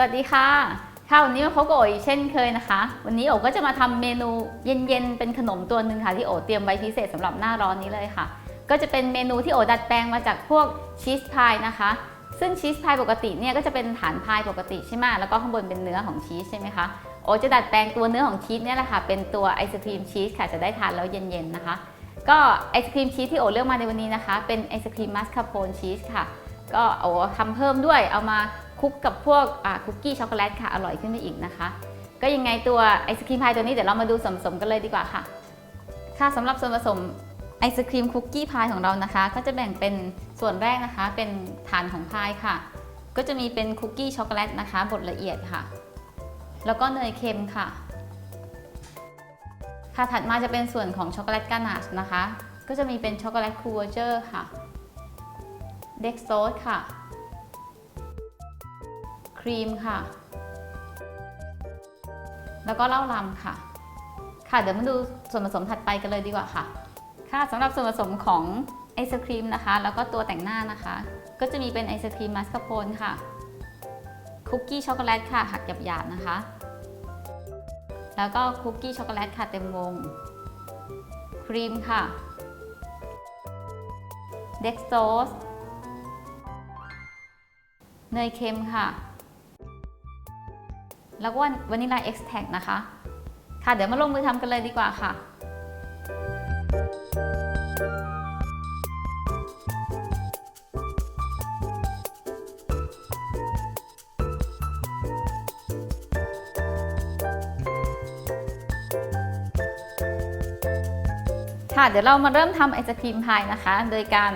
สวัสดีค่ะ ค่ะวันนี้มาพบกับโออีกเช่นเคยนะคะ วันนี้โอก็จะมาทำเมนูเย็นๆ เป็นขนมตัวหนึ่งค่ะที่โอเตรียมไว้พิเศษสำหรับหน้าร้อนนี้เลยค่ะ ก็จะเป็นเมนูที่โอดัดแปลงมาจากพวกชีสพายนะคะ ซึ่งชีสพายปกติเนี่ยก็จะเป็นฐานพายปกติใช่ไหมแล้วก็ข้างบนเป็นเนื้อของชีสใช่ไหมคะ โอจะดัดแปลงตัวเนื้อของชีสเนี่ยแหละค่ะ เป็นตัวไอศครีมชีสค่ะ จะได้ทานแล้วเย็นๆนะคะ ก็ไอศครีมชีสที่โอเลือกมาในวันนี้นะคะ เป็นไอศครีมมัสคาโปนชีสค่ะ ก็โอทำเพิ่มด้วยเอามา คลุกกับพวกคุกกี้ช็อกโกแลตค่ะ อร่อยขึ้นไปอีกนะคะ ก็ยังไงตัวไอศครีมพายตัวนี้เดี๋ยวเรามาดูส่วนผสมกันเลยดีกว่าค่ะ ค่ะสำหรับส่วนผสมไอศครีมคุกกี้พายของเรานะคะ ก็จะแบ่งเป็นส่วนแรกนะคะ เป็นฐานของพายค่ะ ก็จะมีเป็นคุกกี้ช็อกโกแลตนะคะบดละเอียดค่ะ แล้วก็เนยเค็มค่ะ ค่ะถัดมาจะเป็นส่วนของช็อกโกแลตกานาชนะคะ ก็จะมีเป็นช็อกโกแลตคูเวอร์เจอร์ค่ะเด็กโซสค่ะ รีมค่ะ แล้วก็เหล้าลำค่ะ ค่ะเดี๋ยวมาดูส่วนผสมถัดไปกันเลยดีกว่าค่ะ ค่ะสำหรับส่วนผสมของไอศครีมนะคะ แล้วก็ตัวแต่งหน้านะคะ ก็จะมีเป็นไอศครีมมัสคาโปนค่ะ คุกกี้ช็อกโกแลตค่ะ หักหยาบๆนะคะ แล้วก็คุกกี้ช็อกโกแลตค่ะเต็มวง ครีมค่ะ เด็กโซสเนยเค็มค่ะ แล้วก็วานิลาเอ็กซ์แทนะคะ ค่ะเดี๋ยวมาลงมือทำกันเลยดีกว่าค่ะค่ะเดี๋ยวเรามาเริ่มทำไอศครีมพายนะคะ โดยการ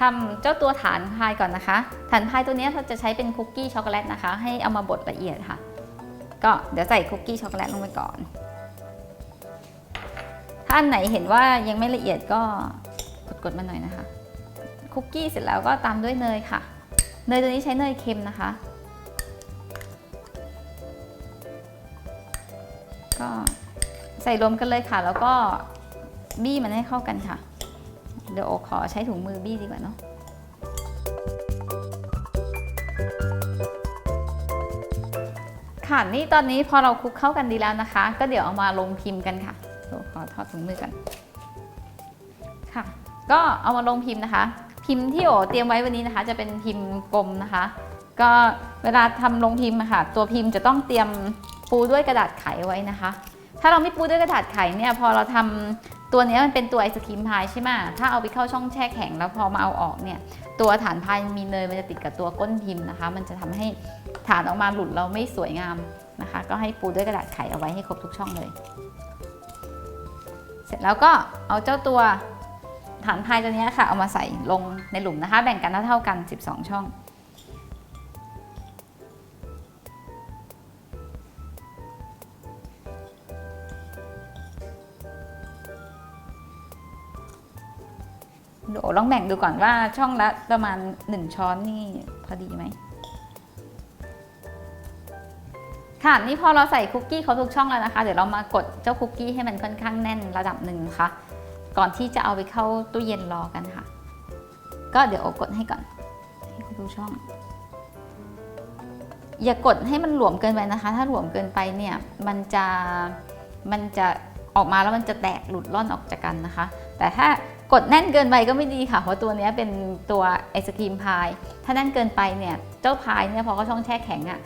ทำเจ้าตัวฐานพายก่อนนะคะ ฐานพายตัวนี้เราจะใช้เป็นคุกกี้ช็อกโกแลตนะคะ ให้เอามาบดละเอียดค่ะ ก็เดี๋ยวใส่คุกกี้ช็อกโกแลตลงไปก่อน ถ้าอันไหนเห็นว่ายังไม่ละเอียดก็กดๆมาหน่อยนะคะ คุกกี้เสร็จแล้วก็ตามด้วยเนยค่ะ เนยตัวนี้ใช้เนยเค็มนะคะ ก็ใส่รวมกันเลยค่ะ แล้วก็บี้มันให้เข้ากันค่ะ เดี๋ยวโอขอใช้ถุงมือบี้ดีกว่าเนาะ ค่ะ นี่ตอนนี้พอเราคลุกเข้ากันดีแล้วนะคะ ก็เดี๋ยวเอามาลงพิมพ์กันค่ะขอถอดถุงมือกันค่ะ ก็เอามาลงพิมพ์นะคะ พิมพ์ที่โอเตรียมไว้วันนี้นะคะ จะเป็นพิมพ์กลมนะคะ ก็เวลาทำลงพิมพ์ค่ะ ตัวพิมพ์จะต้องเตรียมปูด้วยกระดาษไขไว้นะคะ ถ้าเราไม่ปูด้วยกระดาษไขเนี่ยพอเราทำตัวนี้มันเป็นตัวไอศครีมพายใช่ไหมถ้าเอาไปเข้าช่องแช่แข็งแล้วพอมาเอาออกเนี่ย ตัวฐานพายมีเนยมันจะติดกับตัวก้นพิมพ์นะคะ มันจะทำให้ ฐานออกมาหลุดเราไม่สวยงามนะคะ ก็ให้ปูด้วยกระดาษไขเอาไว้ให้ครบทุกช่องเลย เสร็จแล้วก็เอาเจ้าตัวฐานพายตัวนี้ค่ะ เอามาใส่ลงในหลุมนะคะ แบ่งกันเท่าๆกัน 12 ช่องเดี๋ยวลองแบ่งดูก่อนว่าช่องละประมาณ 1 ช้อนนี่พอดีไหม ค่ะนี่พอเราใส่คุกกี้เขาทุกช่องแล้วนะคะ เดี๋ยวเรามากดเจ้าคุกกี้ให้มันค่อนข้างแน่นระดับหนึ่งนะคะก่อนที่จะเอาไปเข้าตู้เย็นรอกันค่ะ ก็เดี๋ยวกดให้ก่อนให้ครบทุกช่อง อย่ากดให้มันหลวมเกินไปนะคะ ถ้าหลวมเกินไปเนี่ยมันจะมันจะออกมาแล้วมันจะแตกหลุดล่อนออกจากกันนะคะ แต่ถ้ากดแน่นเกินไปก็ไม่ดีค่ะ เพราะตัวนี้เป็นตัวไอศครีมพาย ถ้าแน่นเกินไปเนี่ยเจ้าพายเนี่ยพอเขาช่องแช่แข็งอะ่ะ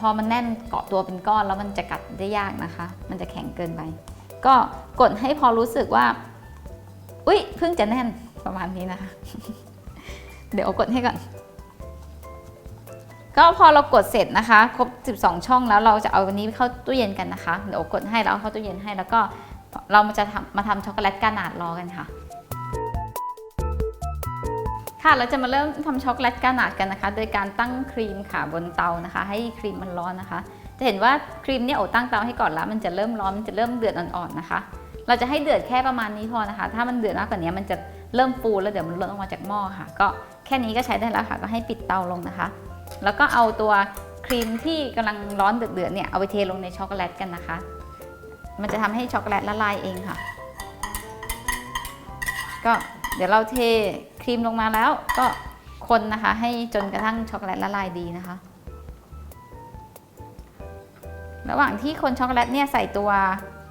พอมันแน่นเกาะตัวเป็นก้อนแล้วมันจะกัดได้ยากนะคะ มันจะแข็งเกินไป ก็กดให้พอรู้สึกว่า อุ๊ยเพิ่งจะแน่นประมาณนี้นะคะ เดี๋ยวกดให้ก่อน ก็พอเรากดเสร็จนะคะ ครบ 12 ช่องแล้วเราจะเอาวันนี้เข้าตู้เย็นกันนะคะ เดี๋ยวกดให้แล้วเอาเข้าตู้เย็นให้แล้วก็เรามาจะทำมาทำช็อกโกแลตกานาดรอกันค่ะ ค่ะเราจะมาเริ่มทำช็อกโกแลตกานาดกันนะคะ โดยการตั้งครีมค่ะบนเตานะคะ ให้ครีมมันร้อนนะคะ จะเห็นว่าครีมเนี่ยโอตั้งเตาให้ก่อนแล้ว มันจะเริ่มร้อนมันจะเริ่มเดือดอ่อนๆนะคะ เราจะให้เดือดแค่ประมาณนี้พอนะคะ ถ้ามันเดือดมากกว่านี้มันจะเริ่มฟูแล้วเดี๋ยวมันเลอะออกมาจากหม้อค่ะ ก็แค่นี้ก็ใช้ได้แล้วค่ะ ก็ให้ปิดเตาลงนะคะ แล้วก็เอาตัวครีมที่กำลังร้อนเดือดๆเนี่ยเอาไปเทลงในช็อกโกแลตกันนะคะ มันจะทำให้ช็อกโกแลตละลายเองค่ะ ก็เดี๋ยวเราเท ครีมลงมาแล้วก็คนนะคะ ให้จนกระทั่งช็อกโกแลตละลายดีนะคะ ระหว่างที่คนช็อกโกแลตเนี่ยใส่ตัว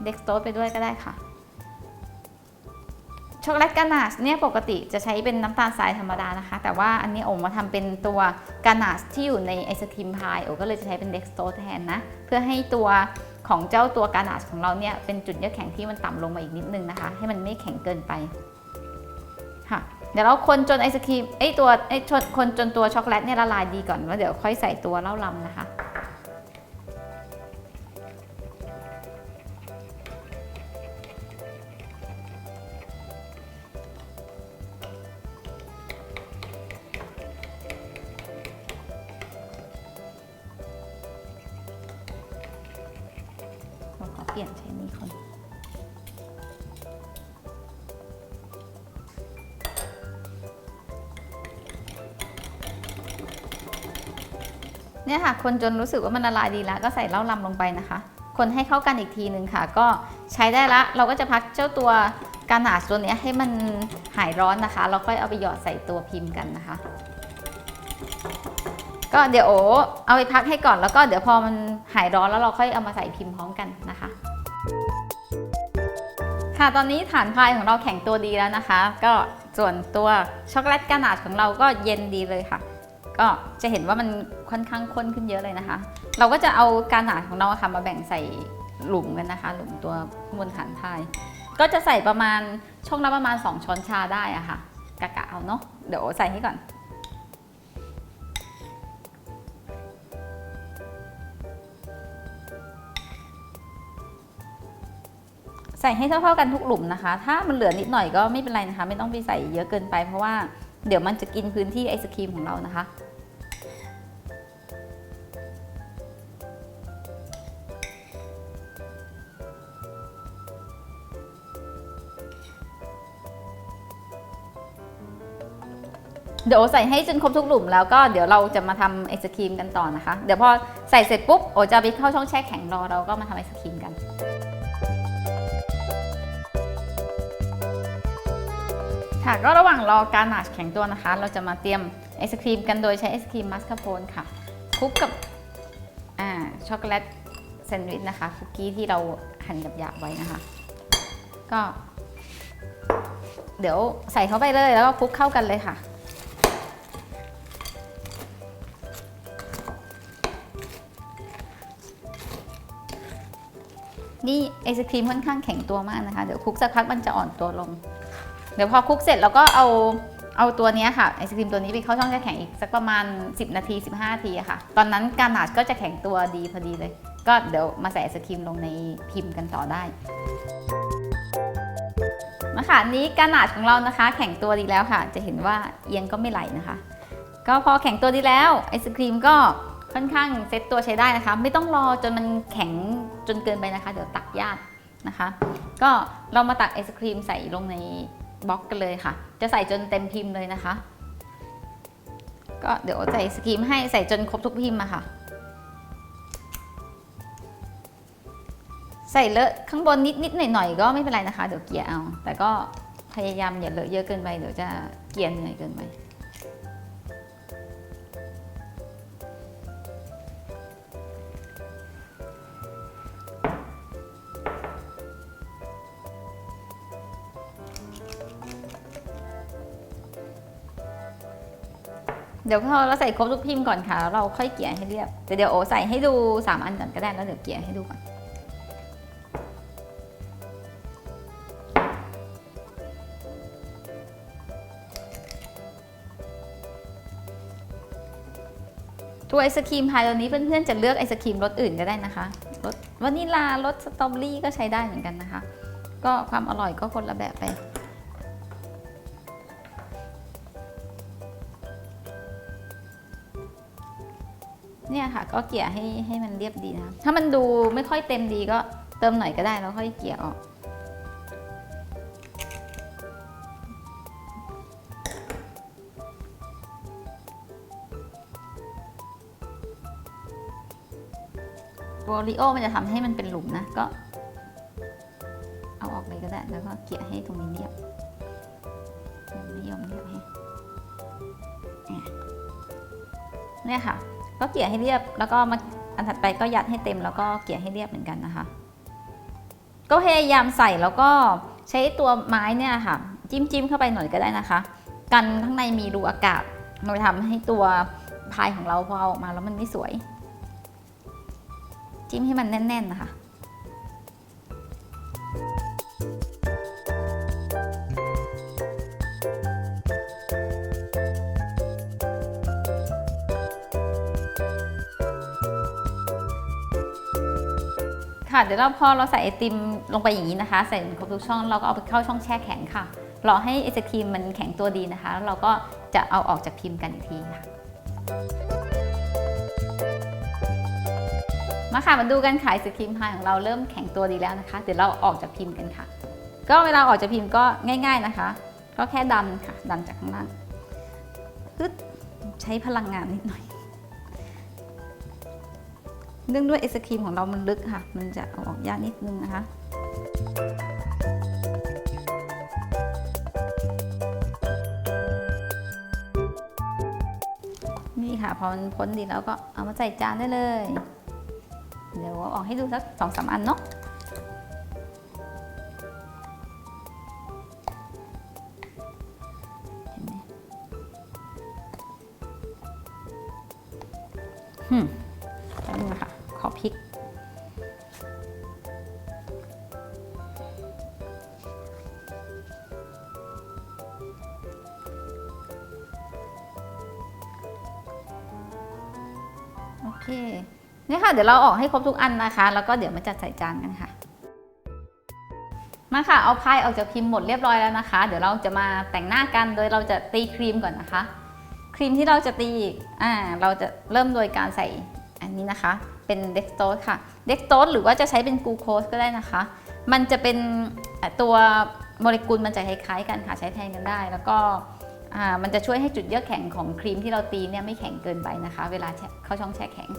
เด็กสโตสไปด้วยก็ได้ค่ะ ช็อกโกแลตกานาชเนี่ยปกติจะใช้เป็นน้ำตาลทรายธรรมดานะคะ แต่ว่าอันนี้โอมาทำเป็นตัวกานาชที่อยู่ในไอศครีมพายโอก็เลยจะใช้เป็นเด็กสโตสแทนนะ เพื่อให้ตัวของเจ้าตัวกานาชของเราเนี่ยเป็นจุดเยือกแข็งที่มันต่ำลงมาอีกนิดนึงนะคะ ให้มันไม่แข็งเกินไป เดี๋ยวเราคนจนไอศครีมไอตัวไอชนคนจนตัวช็อกโกแลตเนี่ยละลายดีก่อนแล้วเดี๋ยวค่อยใส่ตัวเหล้าลำนะคะ เนี่ยค่ะ คนจนรู้สึกว่ามันละลายดีแล้วก็ใส่เหล้าลำลงไปนะคะ คนให้เข้ากันอีกทีหนึ่งค่ะ ก็ใช้ได้ละ เราก็จะพักเจ้าตัวกานาชตัวนี้ให้มันหายร้อนนะคะ เราค่อยเอาไปหยอดใส่ตัวพิมพ์กันนะคะ ก็เดี๋ยวโอเอาไปพักให้ก่อนแล้วก็เดี๋ยวพอมันหายร้อนแล้วเราค่อยเอามาใส่พิมพ์พร้อมกันนะคะ ค่ะตอนนี้ฐานพายของเราแข็งตัวดีแล้วนะคะ ก็ส่วนตัวช็อกโกแลตกานาชของเราก็เย็นดีเลยค่ะ ก็จะเห็นว่ามันค่อนข้างข้นขึ้นเยอะเลยนะคะ เราก็จะเอาการหนาของเราอะค่ะมาแบ่งใส่หลุมกันนะคะ หลุมตัวบนฐานพาย ก็จะใส่ประมาณช่องละประมาณ 2 ช้อนชาได้อะค่ะ กะกะเอาเนาะเดี๋ยวใส่ให้ก่อนใส่ให้เท่าๆกันทุกหลุมนะคะ ถ้ามันเหลือนิดหน่อยก็ไม่เป็นไรนะคะ ไม่ต้องไปใส่เยอะเกินไปเพราะว่าเดี๋ยวมันจะกินพื้นที่ไอศครีมของเรานะคะ เดี๋ยวใส่ให้จนครบทุกหลุมแล้วก็เดี๋ยวเราจะมาทำไอศครีมกันต่อนะคะ เดี๋ยวพอใส่เสร็จปุ๊บโอจะเอาไปเข้าช่องแช่แข็งรอเราก็มาทำไอศครีมกันค่ะก็ระหว่างรอการหนาชแข็งตัวนะคะ เราจะมาเตรียมไอศครีมกันโดยใช้ไอศครีมมัสคาโปนค่ะคลุกกับอ่าช็อกโกแลตแซนด์วิชนะคะคุกกี้ที่เราหั่นหยาบๆไว้นะคะ ก็ เดี๋ยวใส่เข้าไปเลยแล้วก็คลุกเข้ากันเลยค่ะ นี่ไอศครีมค่อนข้างแข็งตัวมากนะคะ เดี๋ยวคลุกสักพักมันจะอ่อนตัวลง เดี๋ยวพอคลุกเสร็จเราก็เอาเอาตัวนี้ค่ะไอศครีมตัวนี้ไปเข้าช่องแช่แข็งอีกสักประมาณ 10 นาที 15นาทีค่ะ ตอนนั้นการนาชก็จะแข็งตัวดีพอดีเลย ก็เดี๋ยวมาใส่ไอศครีมลงในพิมพ์กันต่อได้มาค่ะนี้การนาชของเรานะคะ แข็งตัวดีแล้วค่ะ จะเห็นว่าเอียงก็ไม่ไหลนะคะ ก็พอแข็งตัวดีแล้วไอศครีมก็ ค่อนข้างเซ็ตตัวใช้ได้นะคะ ไม่ต้องรอจนมันแข็งจนเกินไปนะคะ เดี๋ยวตักยากนะคะ ก็เรามาตักไอศครีมใส่ลงในบล็อกกันเลยค่ะ จะใส่จนเต็มพิมพ์เลยนะคะ ก็เดี๋ยวใส่ไอศครีมให้ใส่จนครบทุกพิมพ์อะค่ะ ใส่เลอะข้างบนนิดนิดหน่อยหน่อยๆก็ไม่เป็นไรนะคะ เดี๋ยวเกลี่ยเอา แต่ก็พยายามอย่าเลอะเยอะเกินไปเดี๋ยวจะเกลี่ยเหนื่อยเกินไป เดี๋ยวพอเราใส่ครบทุกพิมพ์ก่อนค่ะแล้วเราค่อยเกลี่ยให้เรียบแต่เดี๋ยวโอใส่ให้ดู 3 อันก่อนก็ได้แล้วเดี๋ยวเกลี่ยให้ดูก่อนตัวไอศครีมพายตัวนี้เพื่อนๆจะเลือกไอศครีมรสอื่นก็ได้นะคะรสวานิลารสสตรอเบอรี่ก็ใช้ได้เหมือนกันนะคะ ก็ความอร่อยก็คนละแบบไป ค่ะ ก็เกี่ยให้ให้มันเรียบดีนะถ้ามันดูไม่ค่อยเต็มดีก็เติมหน่อยก็ได้แล้วค่อยเกี่ยออกตัวริโอมันจะทำให้มันเป็นหลุมนะ ก็ เอาออกเลยก็ได้ แล้วก็เกี่ยให้ตรงนี้เรียบไม่ยอมเรียบให้เนี่ยค่ะ ก็เกี่ยให้เรียบแล้วก็มาอันถัดไปก็ยัดให้เต็มแล้วก็เกี่ยให้เรียบเหมือนกันนะคะ ก็พยายามใส่แล้วก็ใช้ตัวไม้เนี่ยค่ะ จิ้มจิ้มเข้าไปหน่อยก็ได้นะคะ กันข้างในมีรูอากาศมันทำให้ตัวพายของเราพอเอาออกมาแล้วมันไม่สวย จิ้มให้มันแน่นๆนะคะ ค่ะเดี๋ยวเราพอเราใส่ไอติมลงไปอย่างนี้นะคะ ใส่ครบทุกช่องเราก็เอาไปเข้าช่องแช่แข็งค่ะรอให้ไอศครีมมันแข็งตัวดีนะคะแล้วเราก็จะเอาออกจากพิมพ์กันอีกทีค่ะ มาค่ะมาดูกันขายไอศครีมพายของเราเริ่มแข็งตัวดีแล้วนะคะ เดี๋ยวเราออกจากพิมพ์กันค่ะ ก็เวลาออกจากพิมพ์ก็ง่าย ๆนะคะ ก็แค่ดันค่ะดันจากข้างล่างฮึดใช้พลังงานนิดหน่อย เนื่องด้วยไอศครีมของเรามันลึกค่ะ มันจะเอาออกยากนิดนึงนะคะนี่ค่ะพอมันพ้นดีแล้วก็เอามาใส่จานได้เลย เดี๋ยวเอาออกให้ดูสักสองสามอันเนาะ เคเนี่ยค่ะเดี๋ยวเราออกให้ครบทุกอันนะคะ แล้วก็เดี๋ยวมาจัดใส่จานกันค่ะมาค่ะเอาพายออกจากพิมพ์หมดเรียบร้อยแล้วนะคะ เดี๋ยวเราจะมาแต่งหน้ากันโดยเราจะตีครีมก่อนนะคะ ครีมที่เราจะตีอ่าเราจะเริ่มโดยการใส่อันนี้นะคะ เป็นเด็กโตสค่ะเด็กโตสหรือว่าจะใช้เป็นกูโคสก็ได้นะคะ มันจะเป็นตัวโมเลกุลมันจะคล้ายๆกันค่ะใช้แทนกันได้แล้วก็ มันจะช่วยให้จุดเยือกแข็งของครีมที่เราตีเนี่ยไม่แข็งเกินไปนะคะ เวลาเข้าช่องแช่แข็ง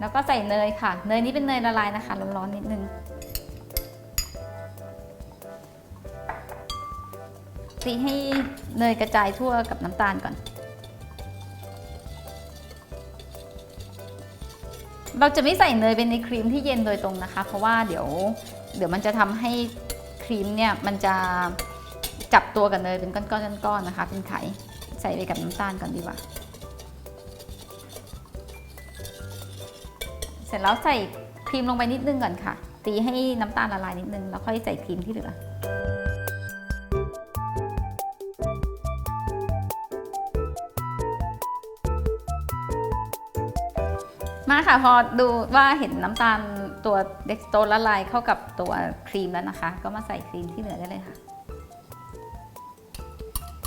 แล้วก็ใส่เนยค่ะ เนยนี้เป็นเนยละลายนะคะร้อนๆนิดนึงตีให้เนยกระจายทั่วกับน้ำตาลก่อน เราจะไม่ใส่เนยเป็นในครีมที่เย็นโดยตรงนะคะ เพราะว่าเดี๋ยวเดี๋ยวมันจะทำให้ครีมเนี่ยมันจะ จับตัวกับเนยเป็นก้อนๆก้อนๆนะคะ เป็นไข่ใส่ไปกับน้ำตาลก่อนดีกว่า เสร็จแล้วใส่ครีมลงไปนิดนึงก่อนค่ะ ตีให้น้ำตาลละลายนิดนึง แล้วค่อยใส่ครีมที่เหลือมาค่ะพอดูว่าเห็นน้ำตาลตัวเด็กโตละลายเข้ากับตัวครีมแล้วนะคะ ก็มาใส่ครีมที่เหลือได้เลยค่ะ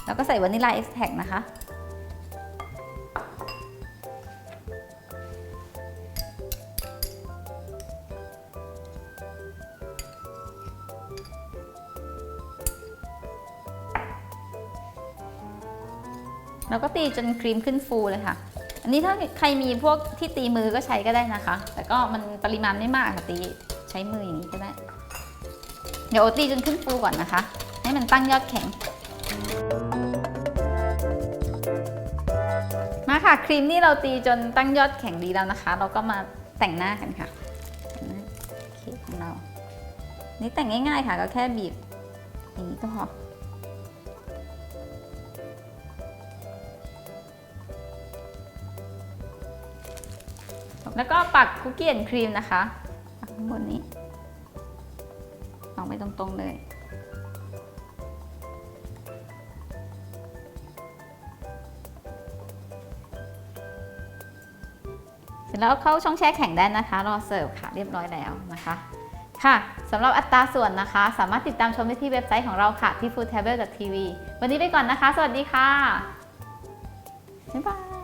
แล้วก็ใส่วานิลลาเอ็กซ์แทกนะคะ แล้วก็ตีจนครีมขึ้นฟูเลยค่ะ อันนี้ถ้าใครมีพวกที่ตีมือก็ใช้ก็ได้นะคะ แต่ก็มันปริมาณไม่มากค่ะตีใช้มืออย่างนี้ก็ได้ เดี๋ยวโอตีจนขึ้นฟูก่อนนะคะ ให้มันตั้งยอดแข็ง มาค่ะครีมนี่เราตีจนตั้งยอดแข็งดีแล้วนะคะ เราก็มาแต่งหน้ากันค่ะหน้าเค้กของเรา นี่แต่งง่ายๆค่ะ ก็แค่บีบอย่างนี้ก็พอแล้วก็ปักคุกกี้แอนครีมนะคะปักข้างบนนี้วางไปตรงๆเลย แล้วเข้าช่องแช่แข็งได้นะคะ รอเสิร์ฟค่ะเรียบร้อยแล้วนะคะค่ะสำหรับอัตราส่วนนะคะ สามารถติดตามชมได้ที่เว็บไซต์ของเราค่ะที่ foodtable.tv วันนี้ไปก่อนนะคะ สวัสดีค่ะบ๊ายบาย